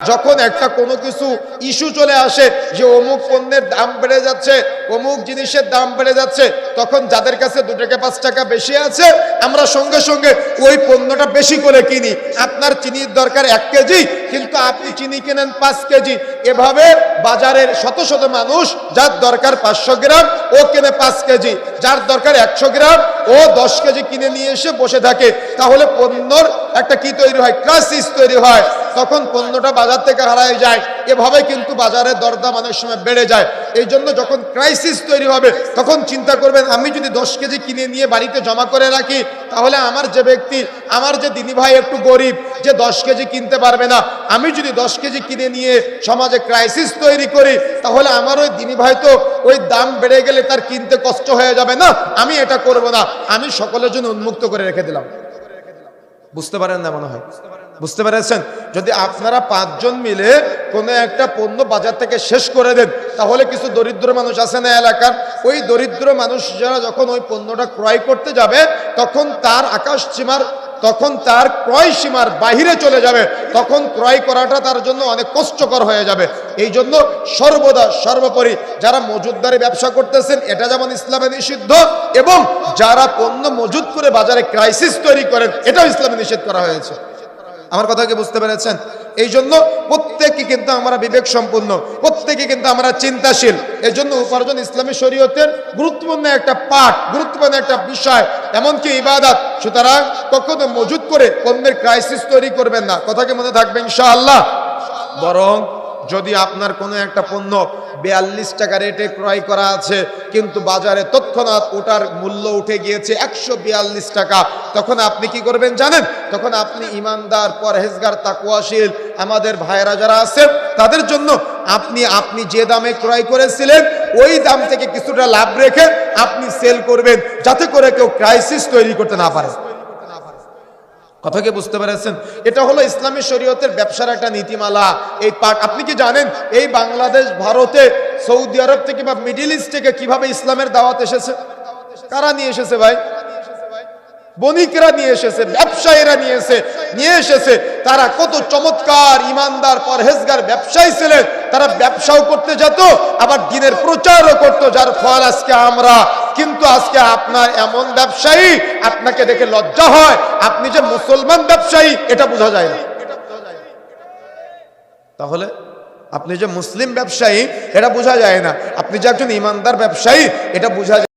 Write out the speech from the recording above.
যখন একটা কোনো কিছু ইস্যু চলে আসে যে অমুক পণ্যের দাম বেড়ে যাচ্ছে অমুক জিনিসের দাম বেড়ে যাচ্ছে, তখন যাদের কাছে দু টাকা পাঁচ টাকা বেশি আছে, আমরা সঙ্গে সঙ্গে ওই পণ্যটা বেশি করে কিনি। আপনার চিনির দরকার এক কেজি, কিন্তু আপনি চিনি কেনেন পাঁচ কেজি। এভাবে বাজারের শত শত মানুষ, যার দরকার পাঁচশো গ্রাম, ও কেনে পাঁচ কেজি। যার দরকার একশো গ্রাম, ও দশ কেজি কিনে নিয়ে এসে বসে থাকে। তাহলে পণ্যর একটা কি তৈরি হয়? ক্রাইসিস তৈরি হয়। তখন পণ্যটা বাজার থেকে হারায় যায়। এভাবে কিন্তু বাজারের দরদাম অনেক সময় বেড়ে যায়। এই জন্য যখন ক্রাইসিস তৈরি হবে, তখন চিন্তা করবেন, আমি যদি দশ কেজি কিনে নিয়ে বাড়িতে জমা করে রাখি, তাহলে আমার যে ব্যক্তি, আমার যে দিনী ভাই একটু গরিব, যে দশ কেজি কিনতে পারবে না, আমি যদি দশ কেজি কিনে নিয়ে সমাজে ক্রাইসিস তৈরি করি, তাহলে আমার ওই দিনী ভাই তো ওই দাম বেড়ে গেলে তার কিনতে কষ্ট হয়ে যাবে না, আমি এটা করব না। আমি সকলের জন্য উন্মুক্ত করে রেখে দিলাম। বুঝতে পারেন না মনে হয়? বুঝতে পেরেছেন? যদি আপনারা পাঁচজন মিলে কোনো একটা পণ্য বাজার থেকে শেষ করে দেন, তাহলে কিছু দরিদ্র মানুষ আছে না এলাকার? ওই দরিদ্র মানুষ যারা যখন ওই পণ্যটা ক্রয় করতে যাবে, তখন তার আকাশ সীমার, তখন তার ক্রয় সীমার বাহিরে চলে যাবে। তখন ক্রয় করাটা তার জন্য অনেক কষ্টকর হয়ে যাবে। এই জন্য সর্বদা, সর্বোপরি যারা মজুদদারি ব্যবসা করতেছেন, এটা যেমন ইসলামে নিষিদ্ধ, এবং যারা পণ্য মজুদ করে বাজারে ক্রাইসিস তৈরি করেন, এটাও ইসলামে নিষেধ করা হয়েছে। আমার কথা কি বুঝতে পেরেছেন? এই জন্য প্রত্যেকে কিন্তু আমরা বিবেক সম্পূর্ণ প্রত্যেকে কিন্তু আমরা চিন্তাশীল। এই জন্য উপার্জন ইসলামী শরীয়তের গুরুত্বপূর্ণ একটা পাঠ, গুরুত্বপূর্ণ একটা বিষয়, এমনকি ইবাদত। সুতরাং কখনো মজুদ করে অন্যের ক্রাইসিস তৈরি করবেন না। কথাকে মনে থাকবে ইনশাআল্লাহ? বরং যদি আপনার কোনো একটা পণ্য বিয়াল্লিশ টাকা রেটে ক্রয় করা আছে, কিন্তু বাজারে তৎক্ষণাৎ ওটার মূল্য উঠে গিয়েছে একশো বিয়াল্লিশ টাকা, তখন আপনি কি করবেন জানেন? তখন আপনি ইমানদার, পরহেজগার, তাকুয়াশীল আমাদের ভাইয়েরা যারা আছেন তাদের জন্য আপনি আপনি যে দামে ক্রয় করেছিলেন, ওই দাম থেকে কিছুটা লাভ রেখে আপনি সেল করবেন, যাতে করে কেউ ক্রাইসিস তৈরি করতে না পারে। কথা কি বুঝতে পেরেছেন? এটা হলো ইসলামী শরীয়তের ব্যবসার একটা নীতিমালা। এই পাঠ, আপনি কি জানেন, এই বাংলাদেশ, ভারতে, সৌদি আরব থেকে বা মিডিল ইস্ট থেকে কীভাবে ইসলামের দাওয়াত এসেছে? কারা নিয়ে এসেছে ভাই? বণিকরা নিয়ে এসেছে, ব্যবসায়ীরা নিয়ে এসে, নিয়ে এসেছে। তারা কত চমৎকার ইমানদার, পরহেজগার ব্যবসায়ী ছিলেন। তারা ব্যবসাও করতে যেত, আবার দিনের প্রচারও করতো, যার ফল আজকে আমরা কিন্তু আজকে আপনার এমন ব্যবসায়ী, আপনাকে দেখে লজ্জা হয়, আপনি যে মুসলমান ব্যবসায়ী, এটা বোঝা যায় না। তাহলে আপনি যে মুসলিম ব্যবসায়ী, এটা বোঝা যায় না। আপনি যে একজন ইমানদার ব্যবসায়ী, এটা বোঝা যায়